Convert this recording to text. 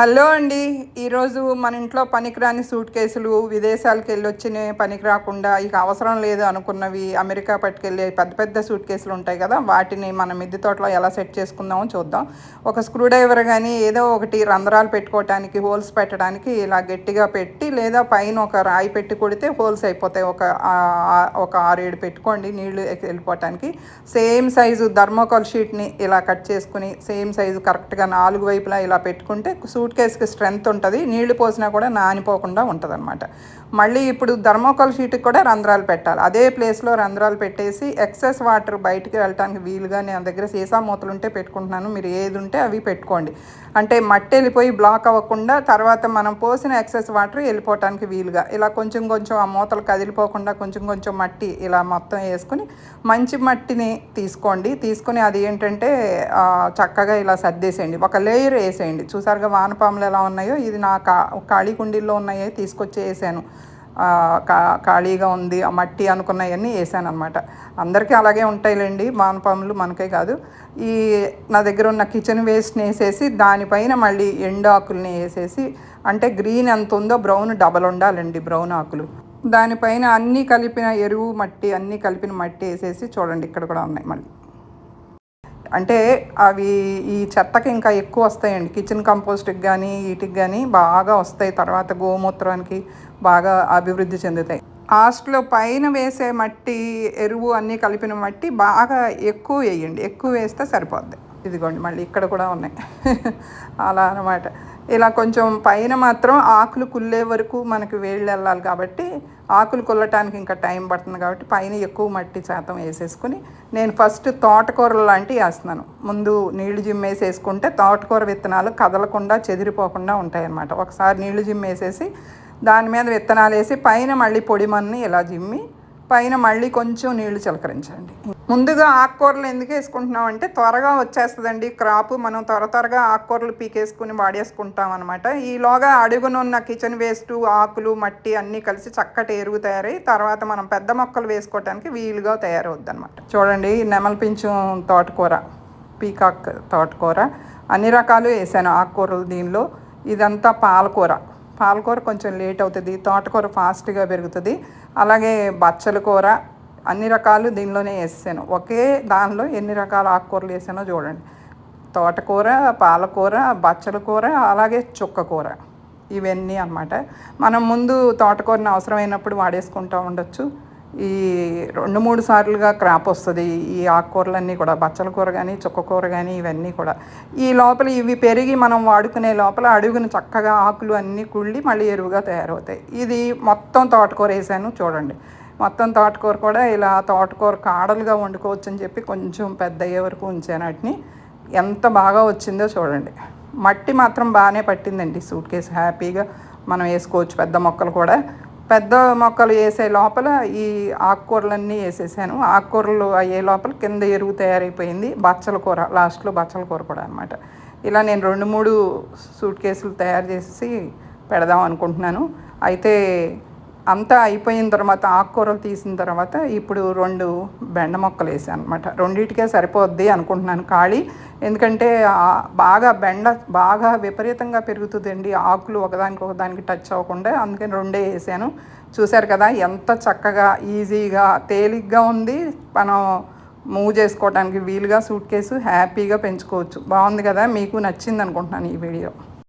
Hello అండి. ఈరోజు మన ఇంట్లో పనికిరాని సూట్ కేసులు విదేశాలకు వెళ్ళి వచ్చిన పనికి రాకుండా ఇక అవసరం లేదు అనుకున్నవి అమెరికా పట్టుకెళ్ళే పెద్ద పెద్ద సూట్ కేసులు ఉంటాయి కదా వాటిని మన మిద్దె తోటలో ఎలా సెట్ చేసుకుందామో చూద్దాం. ఒక స్క్రూ డ్రైవర్ కానీ ఏదో ఒకటి రంధ్రాలు పెట్టుకోవటానికి హోల్స్ పెట్టడానికి ఇలా గట్టిగా పెట్టి లేదా పైన ఒక రాయి పెట్టి కొడితే హోల్స్ అయిపోతాయి. ఒక ఒక ఆరు ఏడు పెట్టుకోండి నీళ్ళు వెళ్ళిపోవటానికి. సేమ్ సైజు ధర్మోకాల్ షీట్ని ఇలా కట్ చేసుకుని సేమ్ సైజు కరెక్ట్గా నాలుగు వైపులా ఇలా పెట్టుకుంటే సూట్ సూట్ కేసుకి స్ట్రెంగ్త్ ఉంటుంది నీళ్ళు పోసినా కూడా నానిపోకుండా ఉంటుంది అనమాట మళ్ళీ ఇప్పుడు ధర్మోకాల్ షీట్కి కూడా రంధ్రాలు పెట్టాలి. అదే ప్లేస్లో రంధ్రాలు పెట్టేసి ఎక్సెస్ వాటర్ బయటికి వెళ్ళటానికి వీలుగా నేను దగ్గర సీసా మూతలు ఉంటే పెట్టుకుంటున్నాను. మీరు ఏది ఉంటే అవి పెట్టుకోండి. అంటే మట్టి వెళ్ళిపోయి బ్లాక్ అవ్వకుండా తర్వాత మనం పోసిన ఎక్సెస్ వాటర్ వెళ్ళిపోవటానికి వీలుగా. ఇలా కొంచెం కొంచెం ఆ మూతలు కదిలిపోకుండా కొంచెం కొంచెం మట్టి ఇలా మొత్తం వేసుకుని మంచి మట్టిని తీసుకోండి. తీసుకుని అది ఏంటంటే చక్కగా ఇలా సర్దేసేయండి. ఒక లేయర్ వేసేయండి. చూసారుగా వానపాములు ఎలా ఉన్నాయో ఇది నా కా ఖాళీ కుండీల్లో ఉన్నాయో తీసుకొచ్చి వేసాను. కా ఖాళీగా ఉంది ఆ మట్టి అనుకున్నవన్నీ వేసాను అనమాట అందరికీ అలాగే ఉంటాయిలేండి మానపాములు మనకే కాదు. ఈ నా దగ్గర ఉన్న కిచెన్ వేస్ట్ని వేసేసి దానిపైన మళ్ళీ ఎండు ఆకుల్ని వేసేసి అంటే గ్రీన్ ఎంత ఉందో బ్రౌన్ డబల్ ఉండాలండి బ్రౌన్ ఆకులు. దానిపైన అన్నీ కలిపిన ఎరువు మట్టి అన్నీ కలిపిన మట్టి వేసేసి చూడండి ఇక్కడ కూడా ఉన్నాయి మళ్ళీ. అంటే అవి ఈ చెత్తకి ఇంకా ఎక్కువ వస్తాయండి. కిచెన్ కంపోస్ట్కి కానీ వీటికి కానీ బాగా వస్తాయి. తర్వాత గోమూత్రానికి బాగా అభివృద్ధి చెందుతాయి. హాస్ట్లో పైన వేసే మట్టి ఎరువు అన్నీ కలిపిన మట్టి బాగా ఎక్కువ వేయండి. ఎక్కువ వేస్తే సరిపోద్ది. ఇదిగోండి మళ్ళీ ఇక్కడ కూడా ఉన్నాయి. అలా అనమాట ఇలా కొంచెం పైన మాత్రం ఆకులు కుల్లే వరకు మనకి వేళ్ళు వెళ్ళాలి కాబట్టి ఆకులు కుల్లటానికి ఇంకా టైం పడుతుంది కాబట్టి పైన ఎక్కువ మట్టి శాతం వేసేసుకుని నేను ఫస్ట్ తోటకూరలు లాంటివి వేస్తున్నాను. ముందు నీళ్ళు జిమ్మేసి వేసుకుంటే తోటకూర విత్తనాలు కదలకుండా చెదిరిపోకుండా ఉంటాయి అన్నమాట ఒకసారి నీళ్ళు జిమ్మేసేసి దాని మీద విత్తనాలు వేసి పైన మళ్ళీ పొడి మన్ని ఇలా జిమ్మి పైన మళ్ళీ కొంచెం నీళ్ళు చిలకరించండి. ముందుగా ఆకుకూరలు ఎందుకు వేసుకుంటున్నాం అంటే త్వరగా వచ్చేస్తుందండి. క్రాప్ మనం త్వర త్వరగా ఆకుకూరలు పీకేసుకుని వాడేసుకుంటాం అనమాట ఈలోగా అడుగునున్న కిచెన్ వేస్ట్ ఆకులు మట్టి అన్నీ కలిసి చక్కటి ఎరువు తయారై తర్వాత మనం పెద్ద మొక్కలు వేసుకోవడానికి వీలుగా తయారవుద్ది అనమాట చూడండి నెమల పించం తోటకూర పీకాక్ తోటకూర అన్ని రకాలు వేసాను ఆకుకూరలు దీనిలో. ఇదంతా పాలకూర. పాలకూర కొంచెం లేట్ అవుతుంది తోటకూర ఫాస్ట్గా పెరుగుతుంది. అలాగే బచ్చల కూర అన్ని రకాలు దీనిలోనే వేసాను. ఒకే దానిలో ఎన్ని రకాల ఆకుకూరలు వేసానో చూడండి. తోటకూర పాలకూర బచ్చల కూర అలాగే చుక్క కూర. ఇవన్నీ అనమాట మనం ముందు తోటకూరని అవసరమైనప్పుడు వాడేసుకుంటూ ఉండొచ్చు. ఈ రెండు మూడు సార్లుగా క్రాప్ వస్తుంది ఈ ఆకుకూరలన్నీ కూడా. బచ్చల కూర కానీ చుక్క కూర కానీ ఇవన్నీ కూడా. ఈ లోపల ఇవి పెరిగి మనం వాడుకునే లోపల అడుగున చక్కగా ఆకులు అన్నీ కుళ్ళి మళ్ళీ ఎరువుగా తయారవుతాయి. ఇది మొత్తం తోటకూర వేసాను చూడండి. మొత్తం తోటకూర కూడా ఇలా తోటకూర కాడలుగా వండుకోవచ్చు అని చెప్పి కొంచెం పెద్ద అయ్యే వరకు ఉంచాను వాటిని. ఎంత బాగా వచ్చిందో చూడండి. మట్టి మాత్రం బాగానే పట్టిందండి సూట్ కేసు. హ్యాపీగా మనం వేసుకోవచ్చు పెద్ద మొక్కలు కూడా. పెద్ద మొక్కలు వేసే లోపల ఈ ఆకుకూరలన్నీ వేసేసాను. ఆకుకూరలు అయ్యే లోపల కింద ఎరువు తయారైపోయింది. బచ్చల కూర లాస్ట్లో బచ్చల కూర కూడా అనమాట ఇలా నేను రెండు మూడు సూట్ కేసులు తయారు చేసి పెడదాం అనుకుంటున్నాను. అయితే అంతా అయిపోయిన తర్వాత ఆకుకూరలు తీసిన తర్వాత ఇప్పుడు రెండు బెండ మొక్కలు వేసాను అనమాట రెండింటికే సరిపోద్ది అనుకుంటున్నాను ఖాళీ. ఎందుకంటే బాగా బెండ బాగా విపరీతంగా పెరుగుతుందండి. ఆకులు ఒకదానికి ఒకదానికి టచ్ అవ్వకుండా అందుకని రెండే వేసాను. చూశారు కదా ఎంత చక్కగా ఈజీగా తేలిగ్గా ఉంది. మనం మూవ్ చేసుకోవడానికి వీలుగా సూట్ కేసు హ్యాపీగా పెంచుకోవచ్చు. బాగుంది కదా మీకు నచ్చింది అనుకుంటున్నాను ఈ వీడియో.